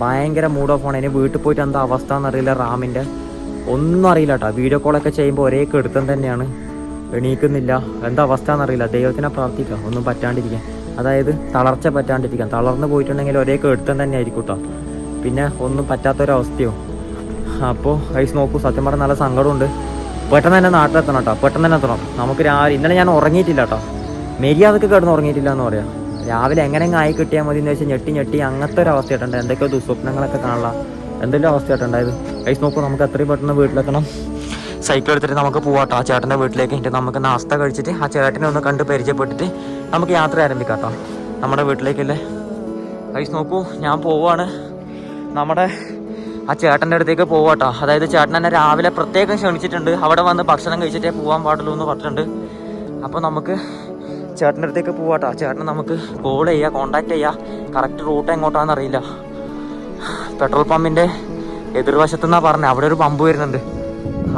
ഭയങ്കര mood off ആണ്. ഇനി വീട്ടിൽ പോയിട്ട് എന്താ അവസ്ഥ എന്നറിയില്ല റാമിന്റെ ഒന്നും അറിയില്ല കേട്ടോ വീഡിയോ കോളൊക്കെ ചെയ്യുമ്പോൾ ഒരേ കെടുത്തം തന്നെയാണ്. എണീക്കുന്നില്ല. എന്താ അവസ്ഥ എന്നറിയില്ല. ദൈവത്തിനെ പ്രാർത്ഥിക്കുക ഒന്നും പറ്റാണ്ടിരിക്കാൻ. അതായത് തളർച്ച പറ്റാണ്ടിരിക്കാൻ. തളർന്നു പോയിട്ടുണ്ടെങ്കിൽ ഒരേ കെടുത്തം തന്നെ ആയിരിക്കും കേട്ടോ പിന്നെ ഒന്നും പറ്റാത്തൊരവസ്ഥയോ? അപ്പോൾ ഐസ് നോക്കൂ. സത്യം പറഞ്ഞാൽ നല്ല സങ്കടമുണ്ട്. പെട്ടെന്ന് തന്നെ നാട്ടിലെത്തണം കേട്ടോ പെട്ടെന്ന് തന്നെ എത്തണം. നമുക്ക് രാവിലെ ഇന്നലെ ഞാൻ ഉറങ്ങിയിട്ടില്ല കേട്ടോ മെരിയാതൊക്കെ കിടന്ന് ഉറങ്ങിയിട്ടില്ല എന്ന് പറയാം. രാവിലെ എങ്ങനെയെങ്കിലും ആയി കിട്ടിയാൽ മതി എന്ന് വെച്ചാൽ ഞെട്ടി ഞെട്ടി അങ്ങനത്തെ ഒരു അവസ്ഥ ആയിട്ടുണ്ട് എന്തൊക്കെയോ ദുസ്വപ്നങ്ങളൊക്കെ കാണാം എന്തെങ്കിലും അവസ്ഥ ആയിട്ടുണ്ടായത് ഐസ് നോക്കൂ നമുക്ക് എത്രയും പെട്ടെന്ന് വീട്ടിലെത്തണം. സൈക്കിൾ എടുത്തിട്ട് നമുക്ക് പോവാട്ടോ. ആ ചേട്ടന്റെ വീട്ടിലേക്ക് എന്നിട്ട് നമുക്ക് നാസ്ത കഴിച്ചിട്ട് ആ ചേട്ടനെ ഒന്ന് കണ്ട് പരിചയപ്പെട്ടിട്ട് നമുക്ക് യാത്ര ആരംഭിക്കാം കേട്ടോ നമ്മുടെ വീട്ടിലേക്കല്ലേ? കൈസ് നോക്കൂ ഞാൻ പോവാണ്. നമ്മുടെ ആ ചേട്ടന്റെ അടുത്തേക്ക് പോവാട്ടോ. അതായത് ചേട്ടൻ എന്നെ രാവിലെ പ്രത്യേകം ക്ഷണിച്ചിട്ടുണ്ട്. അവിടെ വന്ന് ഭക്ഷണം കഴിച്ചിട്ടേ പോകാൻ പാടുള്ളൂ എന്ന് പറഞ്ഞിട്ടുണ്ട്. അപ്പോൾ നമുക്ക് ചേട്ടന്റെ അടുത്തേക്ക് പോവാട്ടോ ചേട്ടൻ നമുക്ക് കോൾ ചെയ്യുക കോണ്ടാക്ട് ചെയ്യുക കറക്റ്റ് റൂട്ട് എങ്ങോട്ടാണെന്ന് അറിയില്ല. പെട്രോൾ പമ്പിന്റെ എതിർവശത്തു നിന്നാണ് പറഞ്ഞത് അവിടെ ഒരു പമ്പ് വരുന്നുണ്ട്.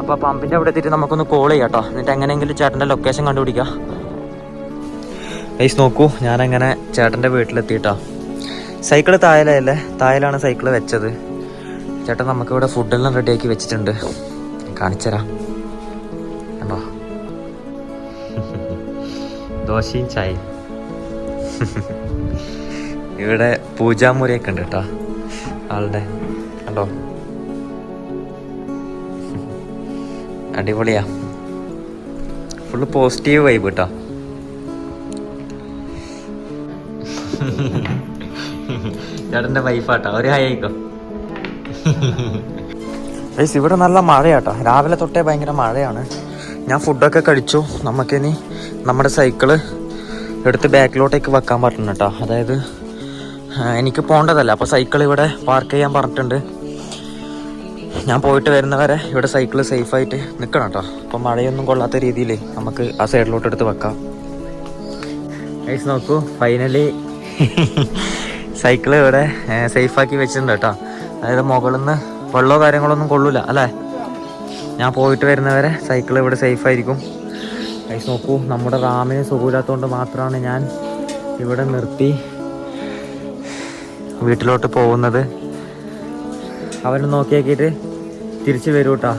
അപ്പോൾ പമ്പിന്റെ അവിടെ എത്തിയിട്ട് നമുക്കൊന്ന് കോൾ ചെയ്യാം കേട്ടോ എന്നിട്ട് എങ്ങനെയെങ്കിലും ചേട്ടന്റെ ലൊക്കേഷൻ കണ്ടുപിടിക്കാം. ഗൈസ് നോക്കൂ. ഞാനങ്ങനെ ചേട്ടന്റെ വീട്ടിലെത്തിയിട്ടോ. സൈക്കിൾ തായലല്ലേ തായലാണ് സൈക്കിൾ വെച്ചത്. ചേട്ടൻ നമുക്കിവിടെ ഫുഡെല്ലാം റെഡിയാക്കി വെച്ചിട്ടുണ്ട്. കാണിച്ചു തരാം കണ്ടോ? ദോശയും ചായയും. ഇവിടെ പൂജാമുറിയൊക്കെ ഉണ്ട് കേട്ടോ. ആളുടെ കണ്ടോ? അടിപൊളിയാ. ഫുള്ള് പോസിറ്റീവ് വൈബ് കേട്ടോ. ചേട്ടന്റെ വൈഫാട്ടോ ഒരു ഹായ് ആയിക്കോ? ഇവിടെ നല്ല മഴയാട്ടോ. രാവിലെ തൊട്ടേ ഭയങ്കര മഴയാണ്. ഞാൻ ഫുഡൊക്കെ കഴിച്ചു. നമുക്കിനി നമ്മുടെ സൈക്കിൾ എടുത്ത് ബാക്കിലോട്ടേക്ക് വെക്കാൻ പറ്റണം കേട്ടോ. അതായത് എനിക്ക് പോകേണ്ടതല്ല. അപ്പോൾ സൈക്കിൾ ഇവിടെ പാർക്ക് ചെയ്യാൻ പറഞ്ഞിട്ടുണ്ട്. ഞാൻ പോയിട്ട് വരുന്നവരെ ഇവിടെ സൈക്കിൾ സേഫായിട്ട് നിൽക്കണം കേട്ടോ. അപ്പോൾ മഴയൊന്നും കൊള്ളാത്ത രീതിയിൽ നമുക്ക് ആ സൈഡിലോട്ട് എടുത്ത് വെക്കാം. ഐസ് നോക്കൂ ഫൈനലി സൈക്കിൾ ഇവിടെ സേഫാക്കി വെച്ചിട്ടുണ്ട് കേട്ടോ. അതായത് മുകളിൽ നിന്ന് വെള്ളമോ കാര്യങ്ങളൊന്നും കൊള്ളൂല അല്ലേ? ഞാൻ പോയിട്ട് വരുന്നവരെ സൈക്കിൾ ഇവിടെ സേഫ് ആയിരിക്കും. ഗൈസ് നോക്കൂ നമ്മുടെ റാമിന് സുഖമില്ലാത്തതുകൊണ്ട് മാത്രമാണ് ഞാൻ ഇവിടെ നിർത്തി വീട്ടിലോട്ട് പോകുന്നത്. അവനെ നോക്കിയാക്കിയിട്ട് തിരിച്ചു വരൂട്ടാ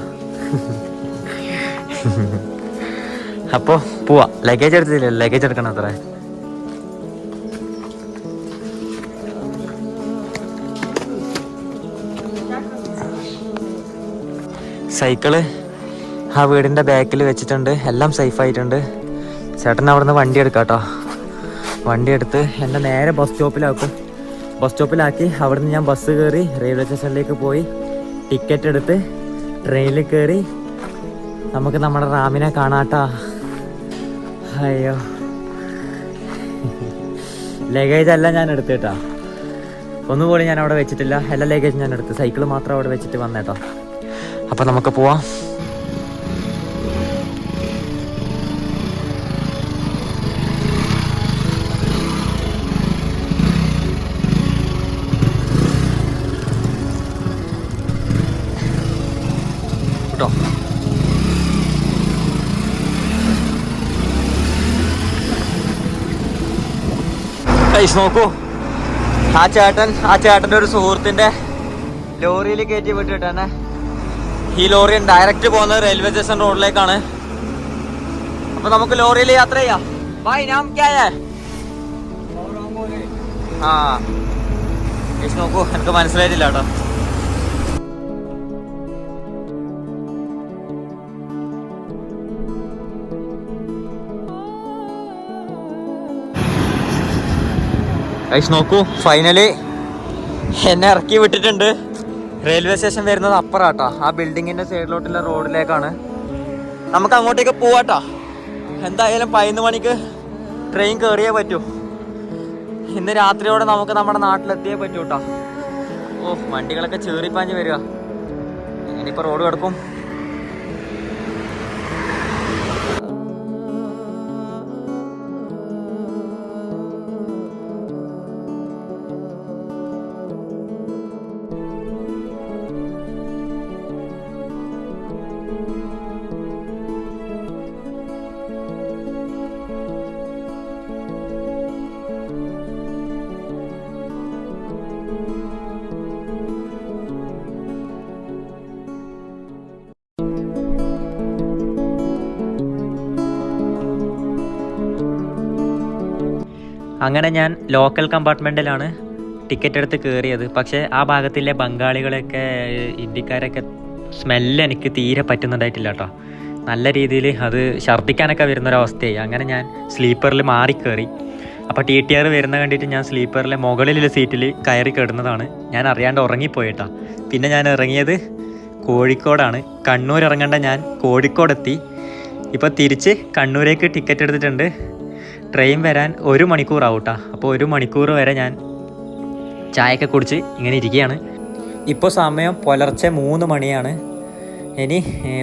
അപ്പോൾ പോവാ. ലഗേജ് എടുത്തില്ല? ലഗേജ് എടുക്കണം അത്ര. സൈക്കിൾ ആ വീടിന്റെ ബാക്കിൽ വെച്ചിട്ടുണ്ട്. എല്ലാം സേഫ് ആയിട്ടുണ്ട്. ചേട്ടൻ അവിടെ നിന്ന് വണ്ടി എടുക്കാം കേട്ടോ വണ്ടി എടുത്ത് എന്നെ നേരെ ബസ് സ്റ്റോപ്പിലാക്കും ബസ് സ്റ്റോപ്പിലാക്കി അവിടെ നിന്ന് ഞാൻ ബസ് കയറി റെയിൽവേ സ്റ്റേഷനിലേക്ക് പോയി. ടിക്കറ്റ് എടുത്ത് ട്രെയിനിൽ കയറി നമുക്ക് നമ്മുടെ റാമിനെ കാണാട്ടാ അയ്യോ. ലഗേജ് എല്ലാം ഞാൻ കേട്ടോ ഒന്നുപോലും ഞാൻ അവിടെ വെച്ചിട്ടില്ല. എല്ലാ ലഗേജ് ഞാൻ എടുത്ത്. സൈക്കിൾ മാത്രം അവിടെ വെച്ചിട്ട് വന്നേട്ടോ അപ്പം നമുക്ക് പോവാം. ഗൈസ് നോക്കൂ ആ ചേട്ടൻ ആ ചേട്ടന്റെ ഒരു സുഹൃത്തിന്റെ ലോറിയിൽ കയറ്റി വിട്ടിട്ടാണ് ഈ ലോറി ഡയറക്റ്റ് പോകുന്നത് റെയിൽവേ സ്റ്റേഷൻ റോഡിലേക്കാണ് അപ്പൊ നമുക്ക് ലോറിയിൽ യാത്ര ചെയ്യാം. ബൈ നാം ആ. ഗൈസ് നോക്കൂ എനിക്ക് മനസ്സിലായിട്ടില്ല കേട്ടോ. ഗൈസ് നോക്കൂ. ഫൈനലി എന്നെ ഇറക്കി വിട്ടിട്ടുണ്ട്. റെയിൽവേ സ്റ്റേഷൻ വരുന്നത് അപ്പുറാട്ടോ. ആ ബിൽഡിങ്ങിന്റെ സൈഡിലോട്ടുള്ള റോഡിലേക്കാണ് നമുക്ക് അങ്ങോട്ടേക്ക് പോവാട്ടോ. എന്തായാലും പതിനൊന്ന് മണിക്ക് ട്രെയിൻ കയറിയേ പറ്റൂ. ഇന്ന് രാത്രിയോടെ നമുക്ക് നമ്മുടെ നാട്ടിലെത്തിയേ പറ്റൂട്ടോ. ഓ വണ്ടികളൊക്കെ ചേറിപ്പാഞ്ഞ് വരിക. ഇനിയിപ്പോൾ റോഡ് കിടക്കും. അങ്ങനെ ഞാൻ ലോക്കൽ കമ്പാർട്ട്മെന്റിലാണ് ടിക്കറ്റ് എടുത്ത് കയറിയത് പക്ഷേ ആ ഭാഗത്തിലെ ബംഗാളികളൊക്കെ ഇന്ത്യക്കാരൊക്കെ സ്മെല്ല് എനിക്ക് തീരെ പറ്റുന്നുണ്ടായിട്ടില്ല കേട്ടോ നല്ല രീതിയിൽ അത് ഛർദ്ദിക്കാനൊക്കെ വരുന്നൊരവസ്ഥയായി. അങ്ങനെ ഞാൻ സ്ലീപ്പറിൽ മാറിക്കയറി അപ്പോൾ ടി ടി ആർ വരുന്ന കണ്ടിട്ട് ഞാൻ സ്ലീപ്പറിലെ മുകളിലുള്ള സീറ്റിൽ കയറി കിടന്നതാണ്. ഞാൻ അറിയാണ്ട് ഉറങ്ങിപ്പോയിട്ടാ. പിന്നെ ഞാൻ ഇറങ്ങിയത് കോഴിക്കോടാണ്. കണ്ണൂർ ഇറങ്ങേണ്ട ഞാൻ കോഴിക്കോടെത്തി. ഇപ്പോൾ തിരിച്ച് കണ്ണൂരേക്ക് ടിക്കറ്റ് എടുത്തിട്ടുണ്ട്. ട്രെയിൻ വരാൻ ഒരു മണിക്കൂർ ആവൂട്ടാ. അപ്പോൾ ഒരു മണിക്കൂർ വരെ ഞാൻ ചായയൊക്കെ കുടിച്ച് ഇങ്ങനെ ഇരിക്കുകയാണ്. ഇപ്പോൾ സമയം പുലർച്ചെ മൂന്ന് മണിയാണ്. ഇനി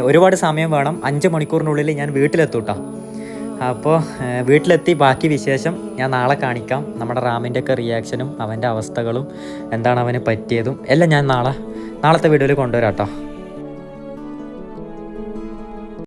ഒരുപാട് സമയം വേണം. അഞ്ച് മണിക്കൂറിനുള്ളിൽ ഞാൻ വീട്ടിലെത്തൂട്ടാ. അപ്പോൾ വീട്ടിലെത്തി ബാക്കി വിശേഷം ഞാൻ നാളെ കാണിക്കാം. നമ്മുടെ റാമിന്റെ ഒക്കെ റിയാക്ഷനും അവന്റെ അവസ്ഥകളും എന്താണ് അവന് പറ്റിയതും എല്ലാം ഞാൻ നാളെ നാളത്തെ വീഡിയോയിൽ കൊണ്ടുവരാം കേട്ടോ